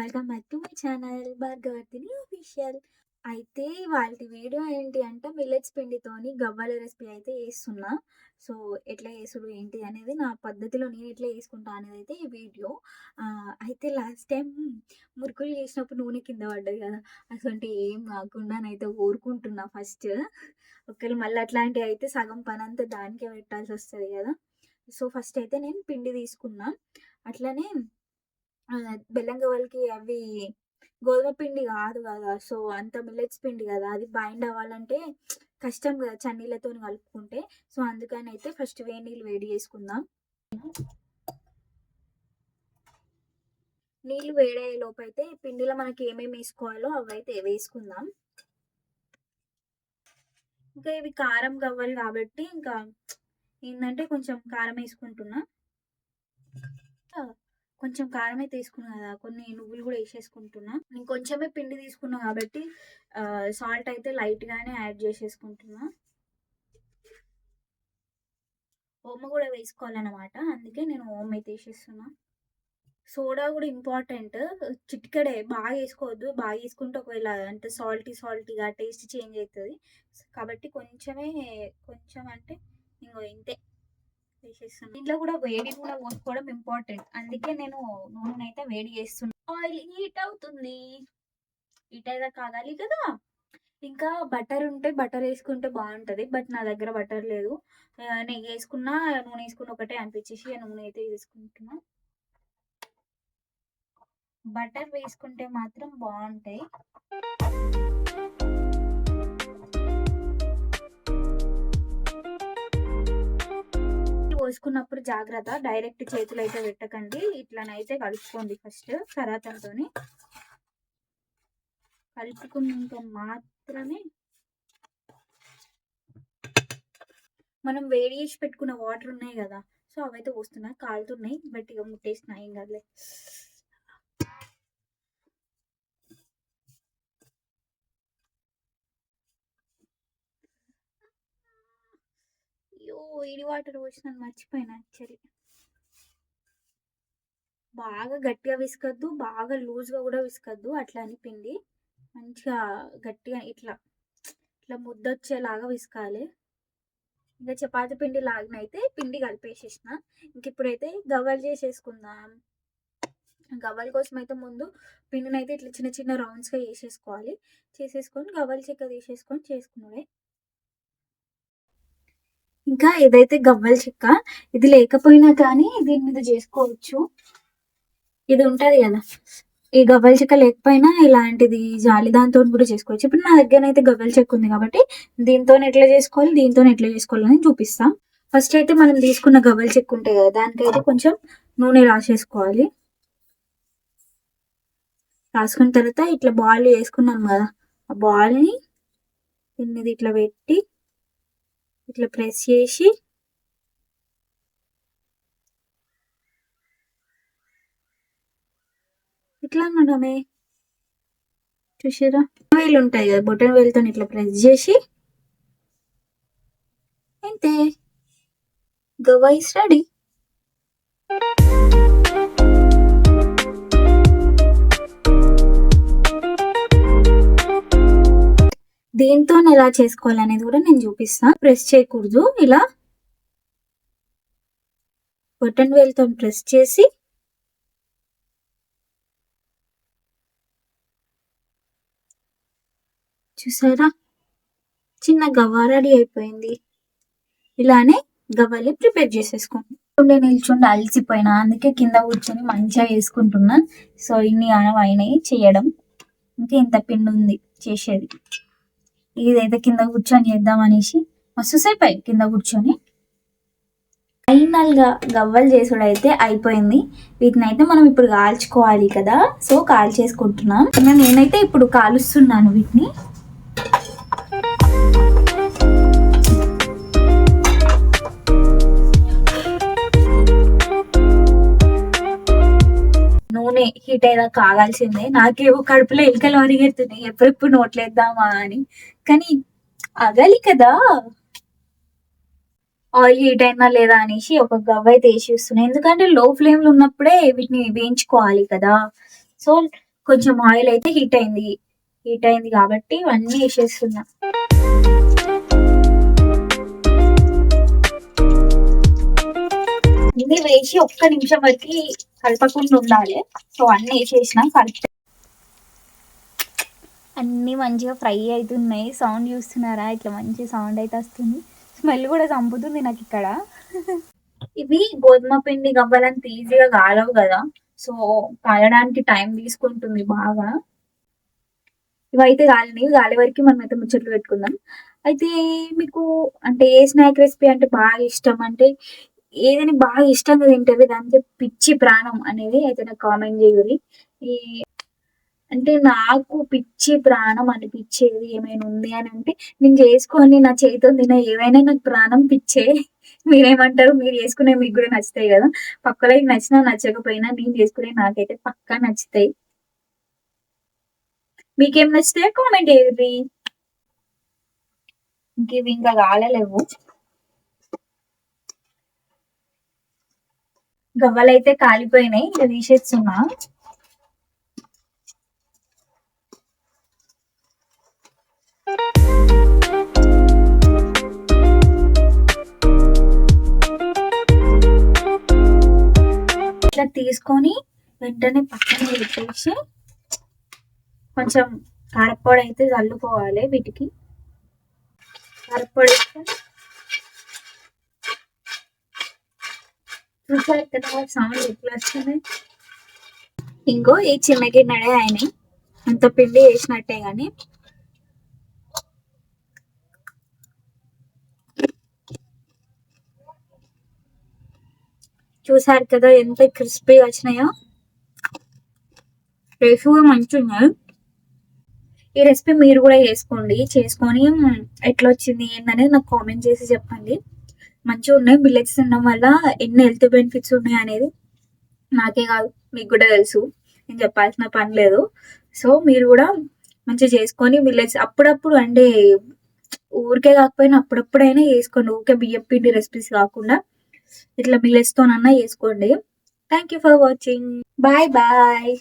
Welcome back to my channel భార్గవర్తిని official అయితే వాళ్ళ video ఏంటి అంటే మిల్లెట్స్ పిండితోని గవ్వల రెసిపీ అయితే వేస్తున్నా సో ఎట్లా చేసుడు ఏంటి అనేది నా పద్ధతిలో నేను ఎట్లా వేసుకుంటా అనేది అయితే ఈ వీడియో. అయితే లాస్ట్ టైం మురుకులు చేసినప్పుడు నూనె కింద పడ్డది కదా అటువంటి ఏం కాకుండానైతే ఊరుకుంటున్నా ఫస్ట్ ఒకవేళ మళ్ళీ అట్లాంటివి అయితే సగం పని అంతా దానికే పెట్టాల్సి వస్తుంది కదా. సో ఫస్ట్ అయితే నేను పిండి తీసుకున్నా. అట్లనే బెల్లం గవ్వలకి అవి గోధుమ పిండి కాదు కదా! సో, అంత మిల్లెట్స్ పిండి కదా! అది బైండ్ అవ్వాలంటే కష్టం కదా! చన్నీళ్ళతో కలుపుకుంటే. సో, అందుకని అయితే ఫస్ట్ వేడి నీళ్ళు వేడి చేసుకుందాం. నీళ్ళు వేడయ్యే లోపైతే పిండిలో మనకి ఏమేమి వేసుకోవాలో అవైతే వేసుకుందాం. ఇంకా ఇవి కారం గవ్వలు కాబట్టి ఇంకా ఏంటంటే కొంచెం కారం వేసుకుంటున్నా. కొంచెం కారం అయితే కదా! కొన్ని నువ్వులు కూడా వేసేసుకుంటున్నా. నేను కొంచెమే పిండి తీసుకున్నా కాబట్టి సాల్ట్ అయితే లైట్‌గానే యాడ్ చేసేసుకుంటున్నా. ఓమ కూడా వేసుకోవాలనమాట. అందుకే నేను ఓమ అయితే వేసేస్తున్నా సోడా కూడా ఇంపార్టెంట్. చిటికెడే బాగా వేసుకోవద్దు బాగా వేసుకుంటే ఒకవేళ అంటే సాల్టీ సాల్టీగా టేస్ట్ చేంజ్ అవుతుంది కాబట్టి కొంచెమే కొంచెం అంటే ఇంగో ఇంతే వేసేస్తున్నా. దీంట్లో కూడా వేడి కూడా పోసుకోవడం ఇంపార్టెంట్. అందుకే నేను నూనె అయితే వేడి చేస్తున్నా. ఆయిల్ హీట్ అవుతుంది. హీట్ అయితే కాగాలి కదా! ఇంకా బటర్ ఉంటే బటర్ వేసుకుంటే బాగుంటుంది బట్ నా దగ్గర బటర్ లేదు. నేను నెయ్యేసుకున్నా, నూనె వేసుకున్న ఒకటే అనిపించేసి నూనె అయితే వేసుకుంటున్నా. బటర్ వేసుకుంటే మాత్రం బాగుంటాయి కలుపుకున్నప్పుడు జాగ్రత్త. డైరెక్ట్ అయితే పెట్టకండి. ఇట్లనైతే కలుపుకోండి ఫస్ట్ కరాతతోని. కలుపుకున్నాక మాత్రమే మనం వేడి చేసి పెట్టుకున్న వాటర్ ఉన్నాయి కదా! సో, అవైతే వస్తున్నాయి కాలుతున్నాయి. బట్ ఇక ముట్టేసినాయి ఏం కాదులే. అయ్యో! ఇడి వాటర్ పోసినాను మర్చిపోయినా యాక్చువల్లీ. బాగా గట్టిగా పిసకద్దు. బాగా లూజ్‌గా కూడా పిసకద్దు. అట్లా అని పిండి. మంచిగా గట్టిగా ఇట్లా ఇట్లా ముద్దొచ్చేలాగా విసుకాలి ఇంకా చపాతి పిండి లాగానైతే పిండి కలిపేసేసిన. ఇంక ఇప్పుడైతే గవ్వలు చేసేసుకుందాం. గవ్వల కోసం అయితే ముందు పిండినైతే ఇట్లా చిన్న చిన్న రౌండ్స్‌గా చేసేసుకోవాలి. చేసేసుకొని గవ్వలు చెక్క తీసేసుకొని చేసుకున్నాడే ఇంకా ఇదైతే గవ్వల చెక్క. ఇది లేకపోయినా కానీ దీని మీద చేసుకోవచ్చు. ఇది ఉంటది కదా! ఈ గవ్వల చెక్క లేకపోయినా ఇలాంటిది జాలి దాంతోని కూడా చేసుకోవచ్చు. ఇప్పుడు నా దగ్గర అయితే గవ్వల చెక్క ఉంది కాబట్టి దీంతో ఎట్లా చేసుకోవాలి, దీంతో ఎట్లా చేసుకోవాలని చూపిస్తాం ఫస్ట్ అయితే మనం తీసుకున్న గవ్వల చెక్క ఉంటాయి కదా! దానికైతే కొంచెం నూనె రాసేసుకోవాలి. రాసుకున్న తర్వాత ఇట్లా బాల్ చేసుకున్నాం కదా! ఆ బాల్‌ని దీని మీద ఇట్లా పెట్టి ఇట్లా ప్రెస్ చేసి ఇట్లా మనమే చూసారా వేలు ఉంటాయి కదా! బొటన్ వేలుతో ఇట్లా ప్రెస్ చేసి అంతే. గవ్వ ఈస్ రెడీ. దీంతోని ఎలా చేసుకోవాలనేది కూడా నేను చూపిస్తాను ప్రెస్ చేయకూడదు. ఇలా బటన్ వేల్తో ప్రెస్ చేసి చూసారా? చిన్న గవ్వ రెడీ అయిపోయింది. ఇలానే గవ్వలు ప్రిపేర్ చేసేసుకోండి. ఉండి నిల్చుండి అలసిపోయినా. అందుకే కింద కూర్చొని మంచిగా వేసుకుంటున్నాను సో, ఇన్ని గానం అయినాయి చేయడం. ఇంకా ఇంత పిండి ఉంది చేసేది. ఇదైతే కింద కూర్చొని చేద్దాం అనేసి మస్తు సేపు అయి కింద కూర్చొని. ఫైనల్‌గా గవ్వలు చేసుడు అయితే అయిపోయింది. వీటిని అయితే మనం ఇప్పుడు కాల్చుకోవాలి కదా! సో, కాల్చేసుకుంటున్నాం. నేనైతే ఇప్పుడు కాలుస్తున్నాను వీటిని. నూనె హీట్ అయ్యేదాకా కాగాల్సిందే. నాకేమో కడుపులో ఎలుకలు అరిగెడుతున్నాయి ఎప్పుడెప్పుడు నోట్లేద్దామా అని. కానీ అగలి కదా! ఆయిల్ హీట్ అయిందా లేదా అనేసి ఒక గవ్వ అయితే వేసి చూస్తున్నా. ఎందుకంటే లో ఫ్లేమ్‌లో ఉన్నప్పుడే వీటిని వేయించుకోవాలి కదా! సో, కొంచెం ఆయిల్ అయితే హీట్ అయింది హీట్ అయింది కాబట్టి ఇవన్నీ వేసేస్తున్నా అన్ని వేసి ఒక్క నిమిషం వరకు కలపకుండా ఉండాలి. సో అన్ని వేసేసిన కలిపి అన్నీ మంచిగా ఫ్రై అవుతున్నాయి సౌండ్ చూస్తున్నారా? ఇట్లా మంచి సౌండ్ అయితే వస్తుంది. స్మెల్ కూడా చంపుతుంది నాకు ఇక్కడ. ఇవి గోధుమ పిండి గవ్వలంత ఈజీగా కాలవు కదా. సో కాలడానికి టైం తీసుకుంటుంది బాగా. ఇవైతే కాలినవి గాలి వరకు మనం అయితే ముచ్చట్లు పెట్టుకుందాం. అయితే మీకు అంటే ఏ స్నాక్ రెసిపీ అంటే బాగా ఇష్టం? అంటే ఏదైనా బాగా ఇష్టంగా తింటది దానికి పిచ్చి ప్రాణం అనేది అయితే నాకు కామెంట్ చేయాలి ఈ అంటే నాకు పిచ్చి ప్రాణం అనిపించేది ఏమైనా ఉంది అని అంటే నేను చేసుకొని నా చేతితో తిన ఏవైనా నాకు ప్రాణం పిచ్చే మీరేమంటారు? మీరు చేసుకునే మీకు కూడా నచ్చుతాయి కదా. పక్కలకి నచ్చినా నచ్చకపోయినా నేను చేసుకునే నాకైతే పక్కా నచ్చుతాయి. మీకేం నచ్చుతాయో కామెంట్ చేయండి ఇంకేవి ఇంకా కాలలేవు గవ్వలైతే కాలిపోయినాయి. ఇంకా తీసేస్తున్నా. ఇట్లా తీసుకొని వెంటనే పక్కన పెట్టేసి కొంచెం కారపొడి అయితే చల్లుకోవాలి వీటికి. కారపొడి చూసారు కదా సౌండ్ ఎట్లా వస్తుంది ఇంకో ఈ చిన్న గిన్నెడే ఆయన. అంత పిండి వేసినట్టే గాని. చూసారు కదా ఎంత క్రిస్పీగా వచ్చినాయో. టేస్ట్ కూడా మంచిగా ఉన్నాయి. ఈ రెసిపీ మీరు కూడా చేసుకోండి చేసుకొని ఎట్లా వచ్చింది ఏందనేది నాకు కామెంట్ చేసి చెప్పండి. మంచిగా ఉన్నాయి బిల్లెట్స్ తినడం వల్ల ఎన్ని హెల్త్ బెనిఫిట్స్ ఉన్నాయి అనేది నాకే కాదు మీకు కూడా తెలుసు. నేను చెప్పాల్సిన పని లేదు. సో మీరు కూడా మంచిగా చేసుకొని మిల్లెట్స్ అప్పుడప్పుడు అంటే ఊరికే కాకపోయినా అప్పుడప్పుడైనా చేసుకోండి. ఊరికే బియ్యం పిండి రెసిపీస్ కాకుండా ఇట్లా మిల్లెట్స్తోనన్నా చేసుకోండి. Thank you for watching bye bye